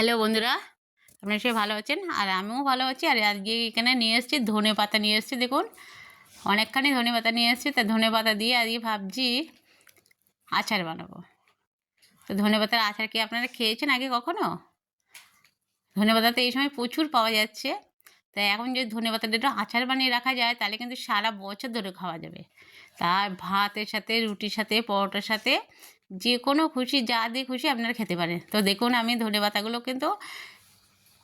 Hello বন্ধুরা, আপনারা সে ভালো আছেন? আর আমিও ভালো আছি। আর আজকে এখানে নিয়ে এসেছি ধনে পাতা নিয়ে এসেছি, দেখুন। অনেকখানি ধনে পাতা নিয়ে এসেছি। তা ধনে পাতা দিয়ে আজকে ভাবছি আচার বানাবো। তো ধনে পাতার আচার কি আপনারা খেয়েছেন আগে কখনো? ধনে পাতা তো এই সময় প্রচুর পাওয়া যাচ্ছে। তাই এখন যদি ধনে পাতাটা একটু আচার বানিয়ে রাখা যায়, তাহলে কিন্তু সারা বছর ধরে খাওয়া যাবে। তার ভাতের সাথে, রুটির সাথে, পরোটার সাথে যে কোনো খুশি, যা দিয়ে খুশি আপনারা খেতে পারেন। তো দেখুন, আমি ধনে পাতাগুলো কিন্তু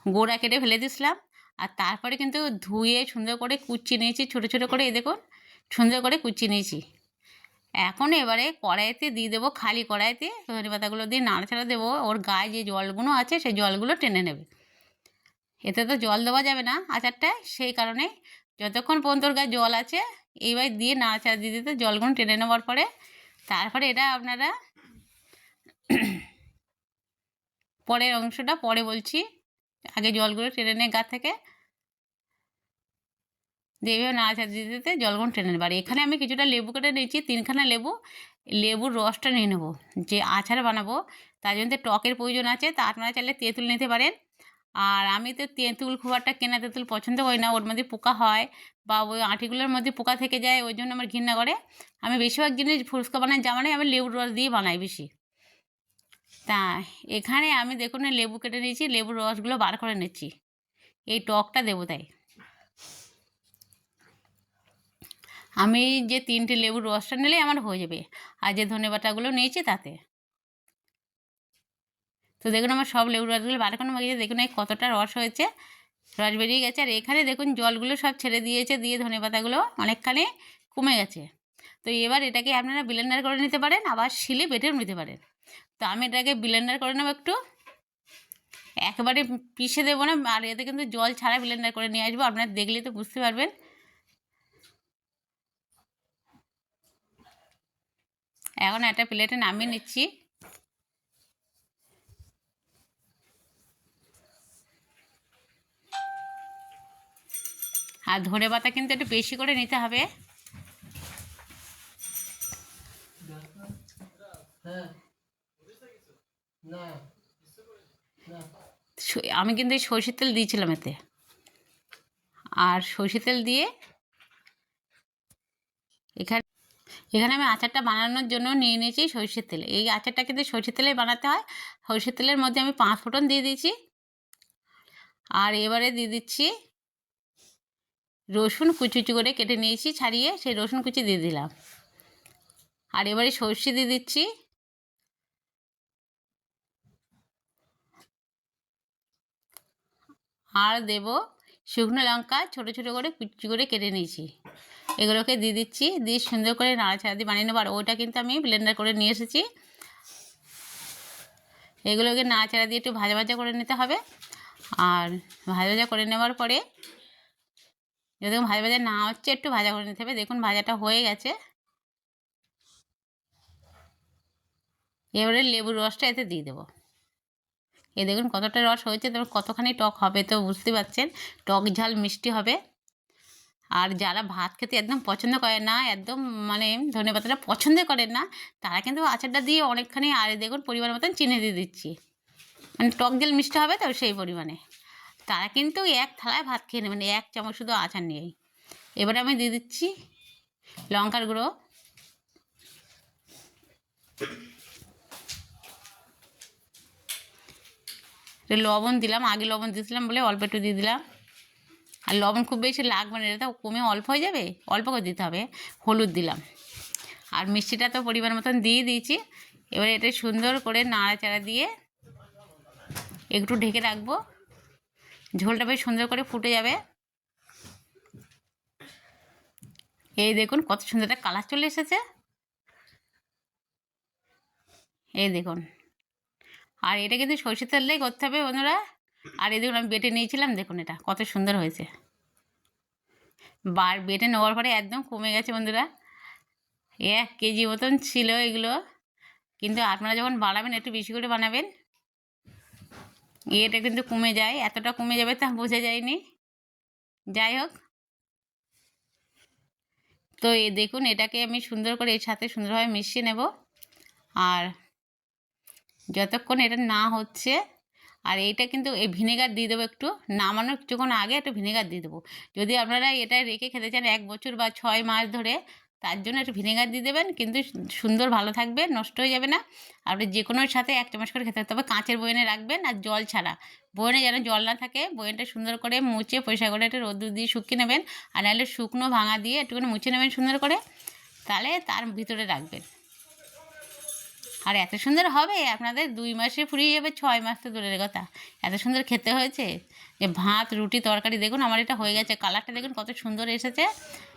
গোড়া কেটে ফেলে দিয়েছিলাম। আর তারপরে কিন্তু ধুয়ে সুন্দর করে কুচি নিয়েছি, ছোটো ছোটো করে, এই দেখুন, সুন্দর করে কুচি নিয়েছি। এখন এবারে কড়াইতে দিয়ে দেবো খালি কড়াইতে ধনে পাতাগুলো দিয়ে নাড়াচাড়া দেবো। ওর গায়ে যে জলগুলো আছে, সেই জলগুলো টেনে নেবে। এতে তো জল দেওয়া যাবে না আচারটায়। সেই কারণে যতক্ষণ পর্যন্ত গায়ে জল আছে, এইবার দিয়ে নাড়াচাড়া দিয়ে দিতে জলগুলো টেনে নেওয়ার পরে তারপরে এটা আপনারা পরের অংশটা পরে বলছি, আগে জলগুলো টেনে নেয় গা থেকে। দেবে নাড়াচাড়া দিতে দিতে জলগুলো টেনে নেবার। এখানে আমি কিছুটা লেবু কেটে নিয়েছি, তিনখানা লেবু। লেবুর রসটা নিয়ে নেব। যে আচার বানাবো, তার জন্য টকের প্রয়োজন আছে, তা আপনারা চাইলে তেঁতুল নিতে পারেন। আর আমি তো তেঁতুল খুব একটা কেনা তেঁতুল পছন্দ করি না। ওর মধ্যে পোকা হয় বা ওই আঁটিগুলোর মধ্যে পোকা থেকে যায়, ওই জন্য আমার ঘৃণা করে। আমি বেশিরভাগ জিনিস ফুচকা বানাই, যা বানাই আমি লেবুর রস দিয়ে বানাই বেশি। তা এখানে আমি দেখুন লেবু কেটে নিয়েছি, লেবুর রসগুলো বার করে নিচ্ছি। এই টকটা দেবো তাই। আমি যে তিনটে লেবুর রসটা নিলেই আমার হয়ে যাবে। আর যে ধনে বাটাগুলো নিয়েছি তাতে। তো দেখুন আমার সব লেবুর রসগুলো বার করে মাগিয়েছে দেখুন এই কতটা রস হয়েছে। রস বেরিয়ে গেছে আর এখানে দেখুন জলগুলো সব ছেড়ে দিয়েছে, দিয়ে ধনে পাতাগুলো অনেকখানি কমে গেছে। তো এবার এটাকে আপনারা ব্লেন্ডার করে নিতে পারেন, আবার শিলে বেটেও নিতে পারেন। তো আমি এটাকে ব্লেন্ডার করে নেব একটু। একেবারে পিষে দেবো না, আর এতে কিন্তু জল ছাড়া ব্লেন্ডার করে নিয়ে আসব, আপনারা দেখলে তো বুঝতে পারবেন। এখন একটা প্লেটে নামিয়ে নিচ্ছি। আর ধনে পাতা কিন্তু একটু বেশি করে নিতে হবে। আমি কিন্তু এই সর্ষের তেল দিয়েছিলাম এতে। আর সর্ষের তেল দিয়ে এখানে এখানে আমি আচারটা বানানোর জন্য নিয়ে নিয়েছি সর্ষের তেল। এই আচারটা কিন্তু সর্ষের তেলে বানাতে হয়। সর্ষের তেলের মধ্যে আমি পাঁচ ফোড়ন দিয়ে দিয়েছি। আর এবারে দিয়ে দিচ্ছি রসুন কুচি কুচি করে কেটে নিয়েছি, ছাড়িয়ে সেই রসুন কুচি দিয়ে দিলাম। আর এবারে সর্ষে দিয়ে দিচ্ছি। আর দেব শুকনো লঙ্কা, ছোটো ছোটো করে কুচি করে কেটে নিয়েছি। এগুলোকে দিয়ে দিচ্ছি, দিয়ে সুন্দর করে নাড়াচাড়া দিয়ে বানিয়ে নেব। আর ওইটা কিন্তু আমি ব্লেন্ডার করে নিয়ে এসেছি। এগুলোকে নাড়াচাড়া দিয়ে একটু ভাজা ভাজা করে নিতে হবে। আর ভাজা ভাজা করে নেওয়ার পরে যদি ভাজা ভাজা না হচ্ছে, একটু ভাজা করে নিতে হবে। দেখুন, ভাজাটা হয়ে গেছে। এবারে লেবুর রসটা এতে দিয়ে দেবো। এ দেখুন, কতটা রস হয়েছে। তবে কতখানি টক হবে তো বুঝতে পারছেন? টক ঝাল মিষ্টি হবে। আর যারা ভাত খেতে একদম পছন্দ করে না, একদম মানে ধনে পাতাটা পছন্দ করেন না, তারা কিন্তু আচারটা দিয়ে অনেকখানি, আর দেখুন, পরিমাণ মতন চিনি দিয়ে দিচ্ছি। মানে টক ঝাল মিষ্টি হবে তো সেই পরিমাণে। তারা কিন্তু এক থালায় ভাত খেয়ে নেবেন এক চামচ শুধু আচার নিয়েই। এবারে আমি দিয়ে দিচ্ছি লঙ্কার গুঁড়ো। লবণ দিলাম, আগে লবণ দিয়েছিলাম বলে অল্প একটু দিয়ে দিলাম। আর লবণ খুব বেশি লাগবে না, এটা কমে অল্প হয়ে যাবে, অল্প করে দিতে হবে, হলুদ দিলাম। আর মিষ্টিটা তো পরিমাণ মতন দিয়ে দিয়েছি, এবারে এটা সুন্দর করে নাড়াচাড়া দিয়ে একটু ঢেকে রাখব। ঝোলটা বেশ সুন্দর করে ফুটে যাবে। এই দেখুন কত সুন্দর কালার চলে এসেছে। এই দেখুন। আর এটা কিন্তু সরষের তেল দিয়ে করতে হবে বন্ধুরা। আর এই দেখুন আমি বেটে নিয়েছিলাম, দেখুন এটা কত সুন্দর হয়েছে। বার বেটে নেওয়ার পরে একদম কমে গেছে বন্ধুরা। এক কেজি মতন ছিল এগুলো। কিন্তু আপনারা যখন বানাবেন, একটু বেশি করে বানাবেন এটা কিন্তু কমে যায়, এতটা কমে যাবে তা বোঝা যায়নি। যাই হোক। তো এ দেখুন, এটাকে আমি সুন্দর করে এর সাথে সুন্দরভাবে মিশিয়ে নেব। আর যতক্ষণ এটা না হচ্ছে, আর এইটা কিন্তু এই ভিনেগার দিয়ে দেবো একটু, নামানোর কিছুক্ষণ আগে একটু ভিনেগার দিয়ে দেবো। যদি আপনারা এটা রেখে খেতে চান এক বছর বা ছয় মাস ধরে তার জন্য একটু ভিনেগার দিয়ে দেবেন, কিন্তু সুন্দর ভালো থাকবে, নষ্ট হয়ে যাবে না। আপনি যে কোনোর সাথে এক চামচ করে খেতে তবে কাঁচের বয়নে রাখবেন আর জল ছাড়া। বয়নে যেন জল না থাকে বয়নটা সুন্দর করে মুছে পয়সা করে একটু রোদ্দুর দিয়ে শুকিয়ে নেবেন, আর নাহলে শুকনো ভাঙা দিয়ে একটুখানি মুছে নেবেন সুন্দর করে, তাহলে তার ভিতরে রাখবেন। আর এত সুন্দর হবে, আপনাদের দুই মাসে ফুরিয়ে যাবে, ছয় মাস তো দূরের কথা। এত সুন্দর খেতে হয়েছে, যে ভাত, রুটি, তরকারি, দেখুন আমার এটা হয়ে গেছে, কালারটা দেখুন কত সুন্দর এসেছে।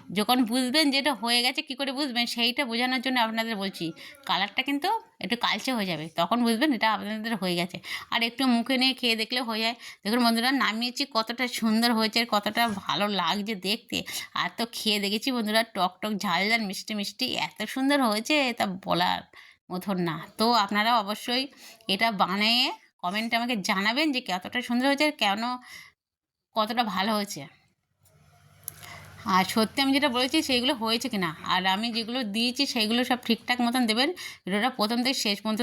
যখন বুঝবেন যেটা হয়ে গেছে, কী করে বুঝবেন? সেইটা বোঝানোর জন্য আপনাদের বলছি, কালারটা কিন্তু একটু কালচে হয়ে যাবে। তখন বুঝবেন এটা আপনাদের হয়ে গেছে। আর একটু মুখে নিয়ে খেয়ে দেখলে হয়ে যায়। দেখুন বন্ধুরা, নামিয়েছি, কতটা সুন্দর হয়েছে কতটা ভালো লাগছে দেখতে। আর তো খেয়ে দেখেছি বন্ধুরা, টক টক, ঝাল ঝাল, মিষ্টি মিষ্টি, এত সুন্দর হয়েছে, তা বলার মতন না। তো আপনারা অবশ্যই এটা বানিয়ে কমেন্টে আমাকে জানাবেন যে কতটা সুন্দর হয়েছে কেন কতটা ভালো হয়েছে। আর সত্যি আমি যেটা বলেছি সেইগুলো হয়েছে কিনা। আর আমি যেগুলো দিয়েছি সেইগুলো সব ঠিকঠাক মতন দেবেন। ভিডিওটা প্রথম থেকে শেষ পর্যন্ত